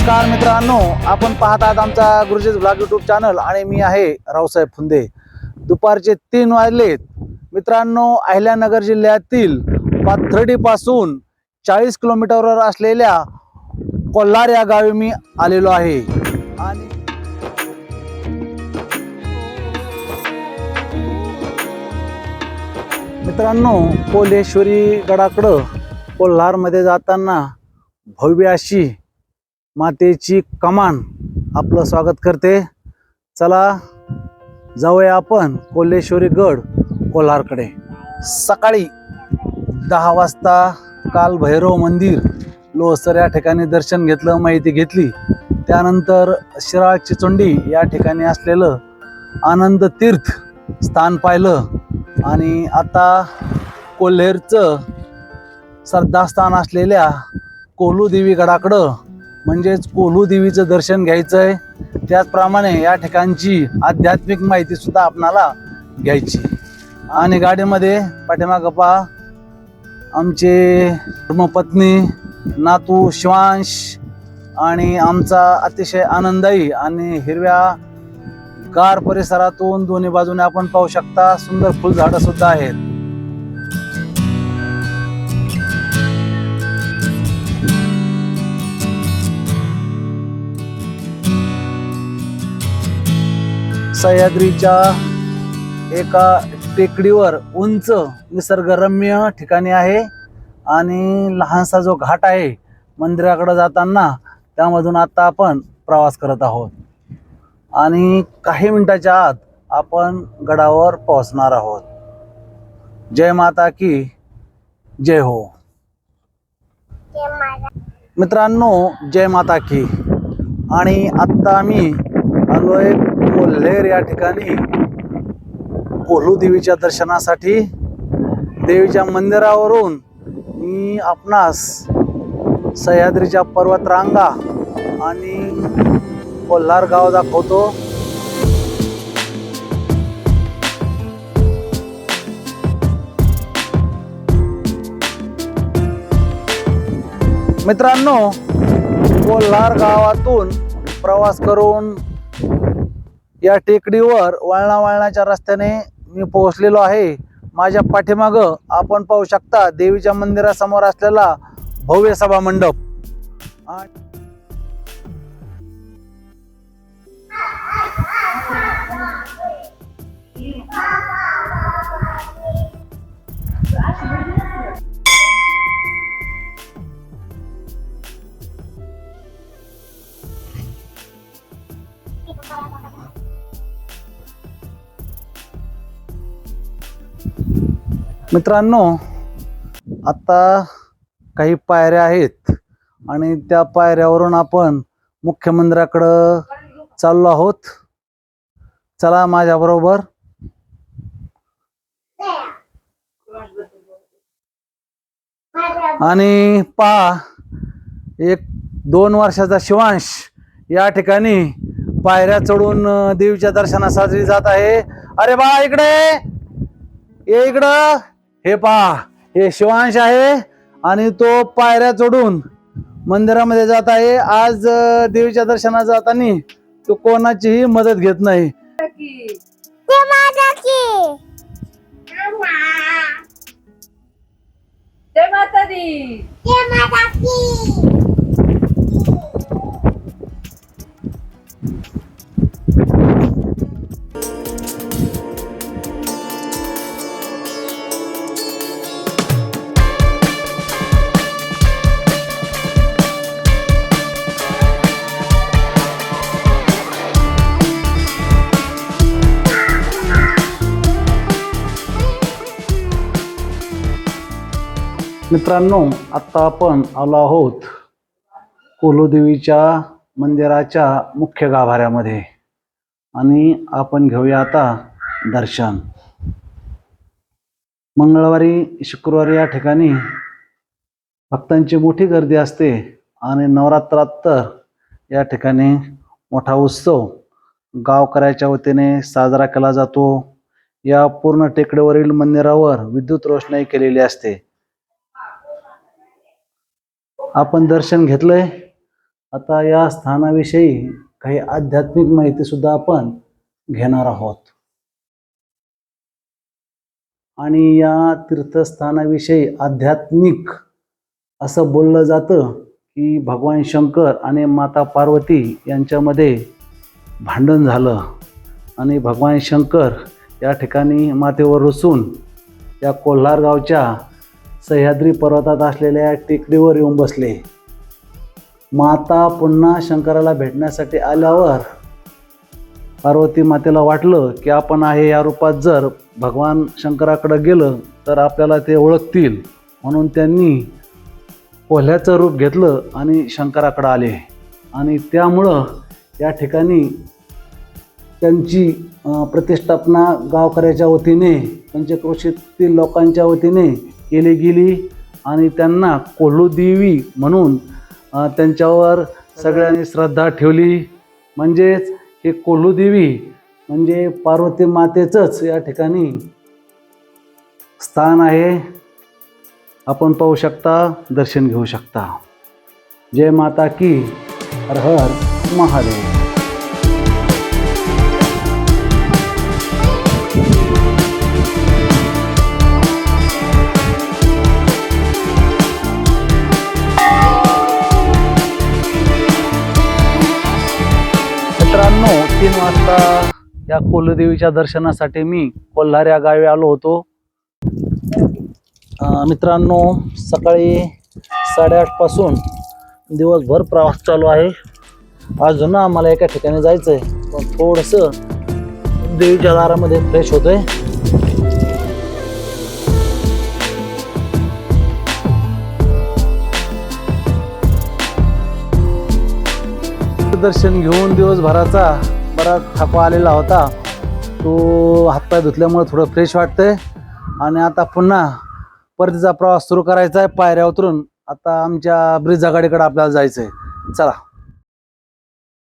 नमस्कार मित्रांनो आपण पाहत आहात आमचा गुरुजीज ब्लॉग युट्यूब चॅनल आणि मी आहे रावसाहेब फुंदे. दुपारचे तीन वाजलेत. मित्रांनो अहिल्यानगर जिल्ह्यातील पाथर्डीपासून चाळीस किलोमीटरवर असलेल्या कोल्हार या गावी मी आलेलो आहे. आणि मित्रांनो कोल्हेश्वरी गडाकडं कोल्हारमध्ये जाताना भव्य अशी मातेची कमान आपलं स्वागत करते. चला जाऊया आपण कोल्हेश्वरी गड कोल्हारकडे. सकाळी दहा वाजता काल भैरव मंदिर लोहसर या ठिकाणी दर्शन घेतलं माहिती घेतली. त्यानंतर शिराळ चिचोंडी या ठिकाणी असलेलं आनंद तीर्थ स्थान पाहिलं. आणि आता कोल्हेरचं श्रद्धास्थान असलेल्या कोल्हू गडाकडं म्हणजेच कोल्हू देवीचं दर्शन घ्यायचं आहे त्याचप्रमाणे या ठिकाणची आध्यात्मिक माहिती सुद्धा आपणाला घ्यायची. आणि गाडीमध्ये पाठीमागपा आमचे धर्मपत्नी नातू शिवांश आणि आमचा अतिशय आनंदायी आणि हिरव्या गार परिसरातून दोन्ही बाजूने आपण पाहू शकता. सुंदर फुलझाडं सुद्धा आहेत. सह्याद्रीच्या एका टेकडीवर उंच निसर्गरम्य ठिकाणी आहे आणि लहानसा जो घाट आहे मंदिराकडे जाताना त्यामधून आत्ता आपण प्रवास करत आहोत. आणि काही मिनिटाच्या आत आपण गडावर पोहोचणार आहोत. जय माता की जय हो. मित्रांनो जय माता की. आणि आत्ता आम्ही एक कोल्हेर या ठिकाणी कोल्हू देवीच्या दर्शनासाठी देवीच्या मंदिरावरून मी आपणास सह्याद्रीच्या पर्वतरांगा आणि कोल्हार गाव दाखवतो. मित्रांनो कोल्हार गावातून प्रवास करून या टेकडीवर वळणा वळणाच्या रस्त्याने मी पोहोचलेलो आहे. माझ्या पाठीमागं आपण पाहू शकता देवीच्या मंदिरासमोर असलेला भव्य सभा मंडप मित्रांनो आता काही पायऱ्या आहेत आणि त्या पायऱ्यावरून आपण मुख्य मंदिराकडं चाललो आहोत. चला माझ्याबरोबर आणि पहा एक दोन वर्षाचा शिवांश या ठिकाणी पायऱ्या चढून देवीच्या दर्शनासाठी जात आहे. अरे बा इकडे! ये इकडं. हे पहा हे शिवांश आहे आणि तो पायऱ्या चढून मंदिरामध्ये जात आहे. आज देवीच्या दर्शनाला जाताना तो कोणाचीही मदत घेत नाही. जय माता दी मित्रांनो आत्ता आपण आलो आहोत कोलोदेवीच्या मंदिराच्या मुख्य गाभाऱ्यामध्ये. आणि आपण घेऊया आता दर्शन. मंगळवारी शुक्रवारी या ठिकाणी भक्तांची मोठी गर्दी असते आणि नवरात्रात तर या ठिकाणी मोठा उत्सव गावकऱ्याच्या वतीने साजरा केला जातो. या पूर्ण टेकडीवरील मंदिरावर विद्युत रोषणाई केलेली असते. आपण दर्शन घेतलंय. आता या स्थानाविषयी काही आध्यात्मिक माहिती सुद्धा आपण घेणार आहोत. आणि या तीर्थस्थानाविषयी आध्यात्मिक असं बोललं जातं की भगवान शंकर आणि माता पार्वती यांच्यामध्ये भांडण झालं. आणि भगवान शंकर या ठिकाणी मातेवर रुसून या कोल्हार गावच्या सह्याद्री पर्वतात असलेल्या टेकडीवर येऊन बसले. माता पुन्हा शंकराला भेटण्यासाठी आल्यावर पार्वती मातेला वाटलं की आपण आहे या रूपात जर भगवान शंकराकडं गेलं तर आपल्याला ते ओळखतील. म्हणून त्यांनी कोल्ह्याचं रूप घेतलं आणि शंकराकडं आले. आणि त्यामुळं या ठिकाणी त्यांची प्रतिष्ठापना गावकऱ्याच्या वतीने पंचक्रोशीतील लोकांच्या वतीने केली गेली आणि त्यांना कोल्हूदेवी म्हणून त्यांच्यावर सगळ्यांनी श्रद्धा ठेवली. म्हणजेच हे कोल्हूदेवी म्हणजे पार्वती मातेचंच या ठिकाणी स्थान आहे. आपण पाहू शकता दर्शन घेऊ शकता. जय माता की हर हर महादेव. या कुलदेवीच्या दर्शनासाठी मी कोल्हार या गावी आलो होतो. मित्रांनो सकाळी साडेआठपासून दिवसभर प्रवास चालू आहे. अजून आम्हाला एका ठिकाणी जायचं आहे पण थोडंसं देवीच्या दारामध्ये फ्रेश होतोय. दर्शन घेऊन दिवसभराचा बराच थकवा आलेला होता. तो हातपाय धुतल्यामुळे थोडं फ्रेश वाटतंय. आणि आता पुन्हा परतीचा प्रवास सुरू करायचा आहे पायऱ्या उतरून. आता आमच्या ब्रिज आघाडीकडे आपल्याला जायचं आहे चला.